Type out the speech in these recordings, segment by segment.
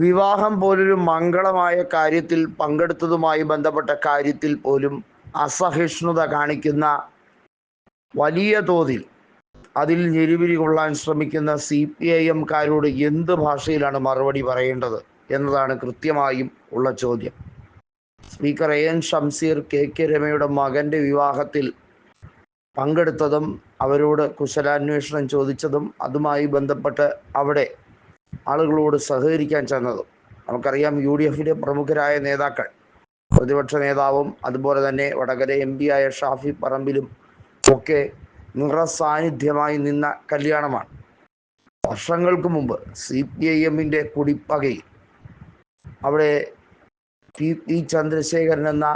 വിവാഹം പോലൊരു മംഗളമായ കാര്യത്തിൽ പങ്കെടുത്തതുമായി ബന്ധപ്പെട്ട കാര്യത്തിൽ പോലും അസഹിഷ്ണുത കാണിക്കുന്ന വലിയ തോതിൽ അതിൽ ഞെരുവിരി കൊള്ളാൻ ശ്രമിക്കുന്ന സി പി ഐ എംകാരോട് എന്ത് ഭാഷയിലാണ് മറുപടി പറയേണ്ടത് എന്നതാണ് കൃത്യമായും ഉള്ള ചോദ്യം. Speaker A N Shamseer K K രമയുടെ മകന്റെ വിവാഹത്തിൽ പങ്കെടുത്തതും അവരോട് കുശലാന്വേഷണം ചോദിച്ചതും അതുമായി ബന്ധപ്പെട്ട് അവിടെ ആളുകളോട് സഹകരിക്കാൻ ചെന്നതും. നമുക്കറിയാം യു ഡി എഫിന്റെ പ്രമുഖരായ നേതാക്കൾ പ്രതിപക്ഷ നേതാവും അതുപോലെ തന്നെ വടകര എം ആയ ഷാഫി പറമ്പിലും ഒക്കെ നിറസാന്നിധ്യമായി നിന്ന കല്യാണമാണ്. വർഷങ്ങൾക്ക് മുമ്പ് സി പി ഐ എമ്മിന്റെ കുടിപ്പകയിൽ അവിടെ പി പി ചന്ദ്രശേഖരൻ എന്ന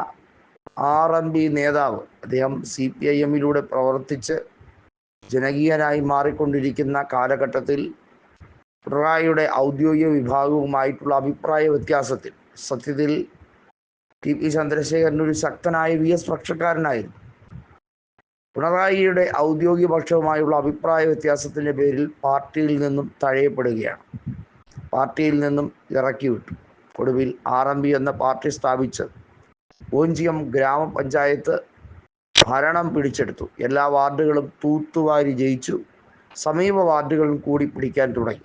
ആർ എം പി നേതാവ് അദ്ദേഹം സി പി ഐ എമ്മിലൂടെ പ്രവർത്തിച്ച് ജനകീയനായി മാറിക്കൊണ്ടിരിക്കുന്ന കാലഘട്ടത്തിൽ പിണറായിയുടെ ഔദ്യോഗിക വിഭാഗവുമായിട്ടുള്ള അഭിപ്രായ വ്യത്യാസത്തിൽ സത്യത്തിൽ ടി പി ചന്ദ്രശേഖരൻ ഒരു ശക്തനായ വി എസ് പക്ഷക്കാരനായിരുന്നു പിണറായിയുടെ ഔദ്യോഗിക പക്ഷവുമായുള്ള അഭിപ്രായ വ്യത്യാസത്തിന്റെ പേരിൽ പാർട്ടിയിൽ നിന്നും തഴയപ്പെടുകയാണ്. പാർട്ടിയിൽ നിന്നും ഇറക്കി വിട്ടു ഒടുവിൽ ആർ എം പി എന്ന പാർട്ടി സ്ഥാപിച്ച് ഓഞ്ചിയം ഗ്രാമപഞ്ചായത്ത് ഭരണം പിടിച്ചെടുത്തു. എല്ലാ വാർഡുകളും തൂത്തുവാരി ജയിച്ചു. സമീപ വാർഡുകളും കൂടി പിടിക്കാൻ തുടങ്ങി.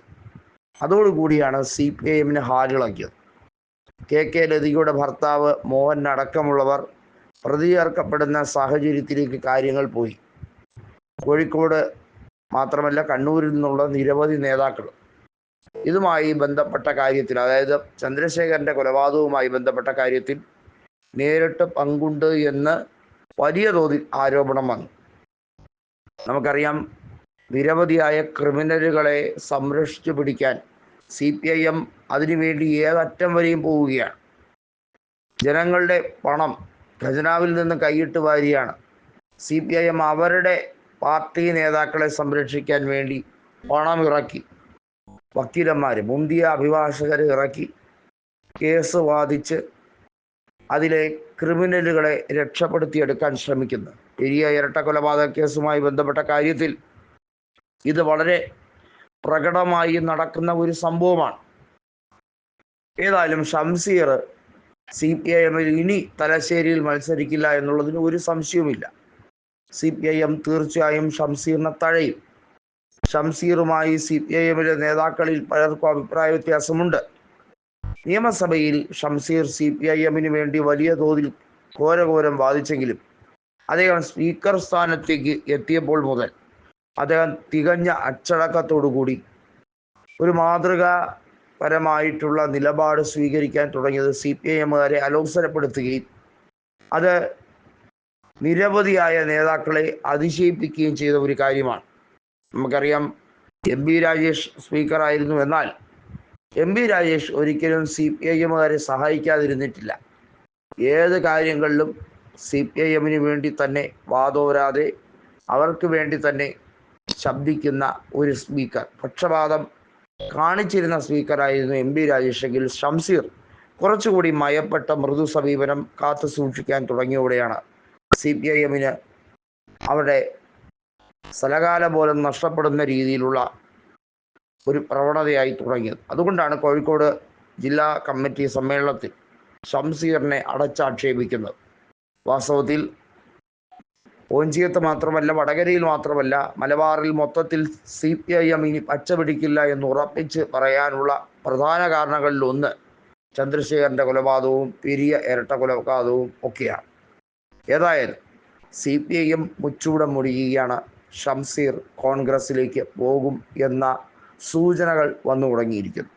അതോടുകൂടിയാണ് സി പി ഐ എമ്മിന് ഹാലിളക്കിയത് കെ. കെ. ലതികയുടെ ഭർത്താവ് മോഹൻ അടക്കമുള്ളവർ പ്രതി ചേർക്കപ്പെടുന്ന സാഹചര്യത്തിലേക്ക് കാര്യങ്ങൾ പോയി. കോഴിക്കോട് മാത്രമല്ല കണ്ണൂരിൽ നിന്നുള്ള നിരവധി നേതാക്കൾ. ഇതുമായി ബന്ധപ്പെട്ട കാര്യത്തിൽ അതായത് ചന്ദ്രശേഖരന്റെ കൊലപാതകവുമായി ബന്ധപ്പെട്ട കാര്യത്തിൽ നേരിട്ട് പങ്കുണ്ട് എന്ന് വലിയ തോതിൽ ആരോപണം വന്നു. നമുക്കറിയാം നിരവധിയായ ക്രിമിനലുകളെ സംരക്ഷിച്ചു പിടിക്കാൻ സി പി ഐ എം അതിനുവേണ്ടി ഏതറ്റം വരെയും പോവുകയാണ്. ജനങ്ങളുടെ പണം ഖജനാവിൽ നിന്ന് കൈയിട്ട് വാരിയാണ്. സി പി ഐ എം അവരുടെ പാർട്ടി നേതാക്കളെ സംരക്ഷിക്കാൻ വേണ്ടി പണം ഇറക്കി. വക്കീലന്മാർ മുന്തിയ അഭിഭാഷകർ ഇറക്കി. കേസ് വാദിച്ച് അതിലെ ക്രിമിനലുകളെ രക്ഷപ്പെടുത്തിയെടുക്കാൻ ശ്രമിക്കുന്നു. പെരിയ ഇരട്ട കൊലപാതക കേസുമായി ബന്ധപ്പെട്ട കാര്യത്തിൽ ഇത് വളരെ പ്രകടമായി നടക്കുന്ന ഒരു സംഭവമാണ്. ഏതായാലും ഷംസീർ സി പി ഐ എമ്മിൽ ഇനി തലശ്ശേരിയിൽ മത്സരിക്കില്ല എന്നുള്ളതിന് ഒരു സംശയവുമില്ല. സി പി ഐ എം തീർച്ചയായും ഷംസീറിനെ തഴയും. ഷംസീറുമായി സി പി ഐ എമ്മിലെ നേതാക്കളിൽ പലർക്കും അഭിപ്രായ വ്യത്യാസമുണ്ട്. നിയമസഭയിൽ ഷംസീർ സി പി ഐ എമ്മിന് വേണ്ടി വലിയ തോതിൽ ഘോരഘോരം വാദിച്ചെങ്കിലും അദ്ദേഹം സ്പീക്കർ സ്ഥാനത്തേക്ക് എത്തിയപ്പോൾ മുതൽ അദ്ദേഹം തികഞ്ഞ അച്ചടക്കത്തോടുകൂടി ഒരു മാതൃകാപരമായിട്ടുള്ള നിലപാട് സ്വീകരിക്കാൻ തുടങ്ങിയത് സി പി ഐ എമ്മുകാരെ അലോസരപ്പെടുത്തുകയും അത് നിരവധിയായ നേതാക്കളെ അതിശയിപ്പിക്കുകയും ചെയ്ത ഒരു കാര്യമാണ്. നമുക്കറിയാം എം ബി രാജേഷ് സ്പീക്കറായിരുന്നു. എന്നാൽ എം ബി രാജേഷ് ഒരിക്കലും സി പി ഐ എമ്മുകാരെ സഹായിക്കാതിരുന്നിട്ടില്ല. ഏത് കാര്യങ്ങളിലും സി പി ഐ എമ്മിന് വേണ്ടി തന്നെ വാദോരാതെ അവർക്ക് വേണ്ടി തന്നെ ശബ്ദിക്കുന്ന ഒരു സ്പീക്കർ. പക്ഷപാതം കാണിച്ചിരുന്ന സ്പീക്കറായിരുന്നു എം പി രാജേഷെങ്കിൽ ഷംസീർ. കുറച്ചുകൂടി മയപ്പെട്ട മൃദു സമീപനം കാത്തു സൂക്ഷിക്കാൻ തുടങ്ങിയോടെയാണ് സി പി ഐ എമ്മിന് അവിടെ സ്ഥലകാല പോലും നഷ്ടപ്പെടുന്ന രീതിയിലുള്ള ഒരു പ്രവണതയായി തുടങ്ങിയത്. അതുകൊണ്ടാണ് കോഴിക്കോട് ജില്ലാ കമ്മിറ്റി സമ്മേളനത്തിൽ ഷംസീറിനെ അടച്ചാക്ഷേപിക്കുന്നത്. വാസ്തവത്തിൽ ഓഞ്ചിയത്ത് മാത്രമല്ല വടകരയിൽ മാത്രമല്ല മലബാറിൽ മൊത്തത്തിൽ സി പി ഐ എം ഇനി പച്ചപിടിക്കില്ല എന്ന് ഉറപ്പിച്ച് പറയാനുള്ള പ്രധാന കാരണങ്ങളിലൊന്ന് ചന്ദ്രശേഖരന്റെ കൊലപാതകവും പെരിയ ഇരട്ട കൊലപാതകവും ഒക്കെയാണ്. ഏതായാലും സി പി ഐ എം മുച്ചൂടം മുടിയുകയാണ്. ഷംസീർ കോൺഗ്രസിലേക്ക് പോകും എന്ന സൂചനകൾ വന്നു തുടങ്ങിയിരിക്കുന്നു